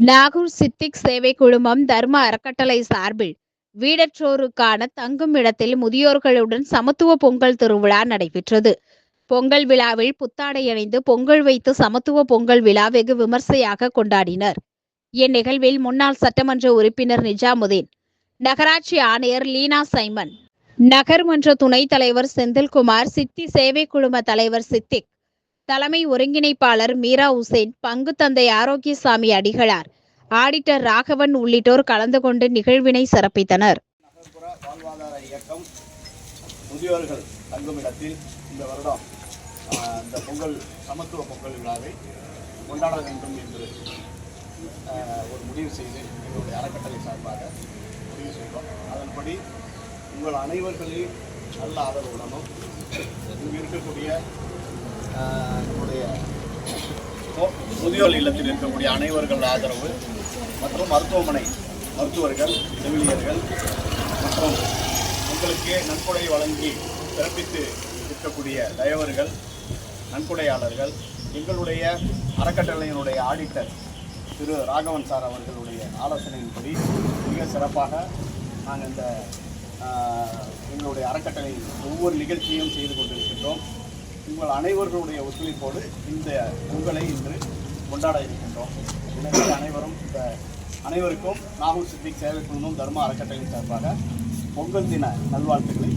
நாகூர் சித்திக் சேவை குழுமம் தர்ம அறக்கட்டளை சார்பில் வீடற்றோருக்கான தங்கும் இடத்தில் முதியோர்களுடன் சமத்துவ பொங்கல் திருவிழா நடைபெற்றது. பொங்கல் விழாவில் புத்தாடை அணிந்து பொங்கல் வைத்து சமத்துவ பொங்கல் விழா வெகு விமர்சையாக கொண்டாடினர். இந்நிகழ்வில் முன்னாள் சட்டமன்ற உறுப்பினர் நிஜாமுதீன் நகராட்சி ஆணையர் லீனா சைமன் நகர்மன்ற துணைத் தலைவர் செந்தில்குமார் சித்தி சேவை குழும தலைவர் சித்திக் தலைமை ஒருங்கிணைப்பாளர் மீரா உசேன் பங்கு தந்தை ஆரோக்கியசாமி அடிகளார். ஆடிட்டர் ராகவன் உள்ளிட்டோர் கலந்து கொண்டு நிகழ்வினை சிறப்பித்தனர். நகர்ப்புற வாழ்வாதார இயக்கம் முதியோர்கள் தங்குமிடத்தில் இந்த வருடம் இந்த பொங்கல் சமத்துவ பொங்கல் விழாவை கொண்டாட வேண்டும் என்று ஒரு முடிவு செய்து எங்களுடைய அறக்கட்டளை சார்பாக முடிவு செய்தோம். அதன்படி உங்கள் அனைவர்களையும் நல்ல ஆதரவுடனும் இங்கு இருக்கக்கூடிய நம்முடைய முதியோர் இல்லத்தில் இருக்கக்கூடிய அனைவர்கள் ஆதரவு மற்றும் மருத்துவமனை மருத்துவர்கள் செவிலியர்கள் மற்றும் உங்களுக்கு நன்கொடை வழங்கி சிறப்பித்து இருக்கக்கூடிய தயவர்கள் நன்கொடையாளர்கள் எங்களுடைய அறக்கட்டளையினுடைய ஆடிட்டர் திரு ராகவன் சார் அவர்களுடைய ஆலோசனையின்படி மிக சிறப்பாக நாங்கள் இந்த எங்களுடைய அறக்கட்டளை ஒவ்வொரு நிகழ்ச்சியும் செய்து கொண்டிருக்கின்றோம். உங்கள் அனைவர்களுடைய ஒத்துழைப்போடு இந்த பொங்கலை இன்று கொண்டாட இருக்கின்றோம். எனவே அனைவரும் இந்த அனைவருக்கும் நாகூர் சித்திக் சேவை குழுமம் தர்ம அறக்கட்டளை சார்பாக பொங்கல் தின நல்வாழ்த்துக்களை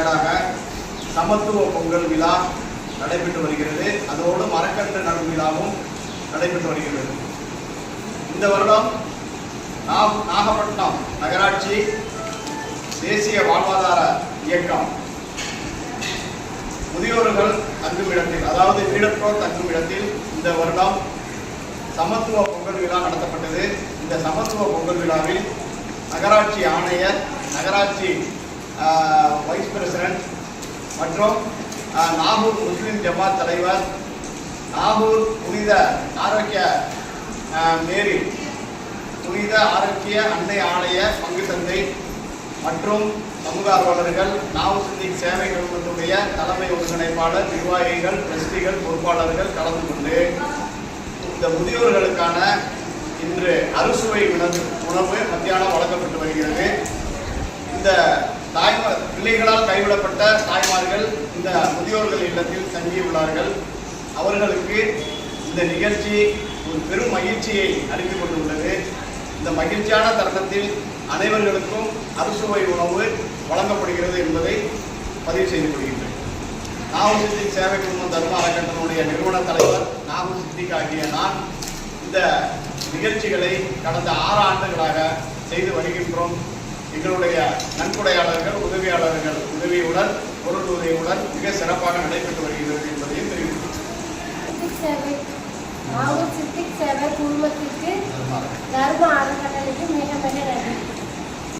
மேலாக சமத்துவ பொங்கல் விழா நடைபெற்று வருகிறது. அதோடு மரக்கன்று நடு விழாவும் நடைபெற்று வருகிறது. இந்த வருடம் நாகப்பட்டினம் நகராட்சி தேசிய வாழ்வாதார இயக்கம் முதியோர்கள் தங்கும் இடத்தில் அதாவது வீடற்றோர் தங்கும் இடத்தில் இந்த வருடம் சமத்துவ பொங்கல் விழா நடத்தப்பட்டது. இந்த சமத்துவ பொங்கல் விழாவில் நகராட்சி ஆணையர் நகராட்சி வைஸ் பிரசிடென்ட் மற்றும் நாகூர் முஸ்லீம் ஜமாத் தலைவர் நாகூர் புனித ஆரோக்கிய மேரி புனித ஆரோக்கிய அன்னை ஆலய பங்கு சந்தை மற்றும் சமூக ஆர்வலர்கள் நாவு சிந்திக் சேவை குழுமத்துடைய தலைமை ஒருங்கிணைப்பாளர் நிர்வாகிகள் ட்ரஸ்டிகள் பொறுப்பாளர்கள் கலந்து கொண்டு இந்த முதியோர்களுக்கான இன்று அறுசுவை உணவு உணவு மத்தியானம் வழங்கப்பட்டு வருகிறது. இந்த தாய்மார் பிள்ளைகளால் கைவிடப்பட்ட தாய்மார்கள் இந்த முதியோர்கள் இல்லத்தில் தங்கியுள்ளார்கள். அவர்களுக்கு இந்த நிகழ்ச்சி ஒரு பெரும் மகிழ்ச்சியை அளித்துக் கொண்டுள்ளது. இந்த மகிழ்ச்சியான தருணத்தில் அனைவர்களுக்கும் அறுசுவை உணவு வழங்கப்படுகிறது என்பதை பதிவு செய்து கொள்கின்றேன். நாகூர் சித்திக் சேவை குழுமம் தர்ம அறக்கட்டளையுடைய நிறுவன தலைவர் நாகூர் சித்திக் ஆகிய நான் இந்த நிகழ்ச்சிகளை கடந்த ஆறு ஆண்டுகளாக செய்து வருகின்றோம். எங்களுடைய உதவியாளர்கள் உதவியுடன் பொருள் உதவியுடன் மிக சிறப்பாக நடைபெற்று வருகிறது என்பதையும் நாகூர் சித்திக் சேவை. குழுமத்திற்கு தர்ம அறக்கட்டளைக்கு மிக மிக நன்றி.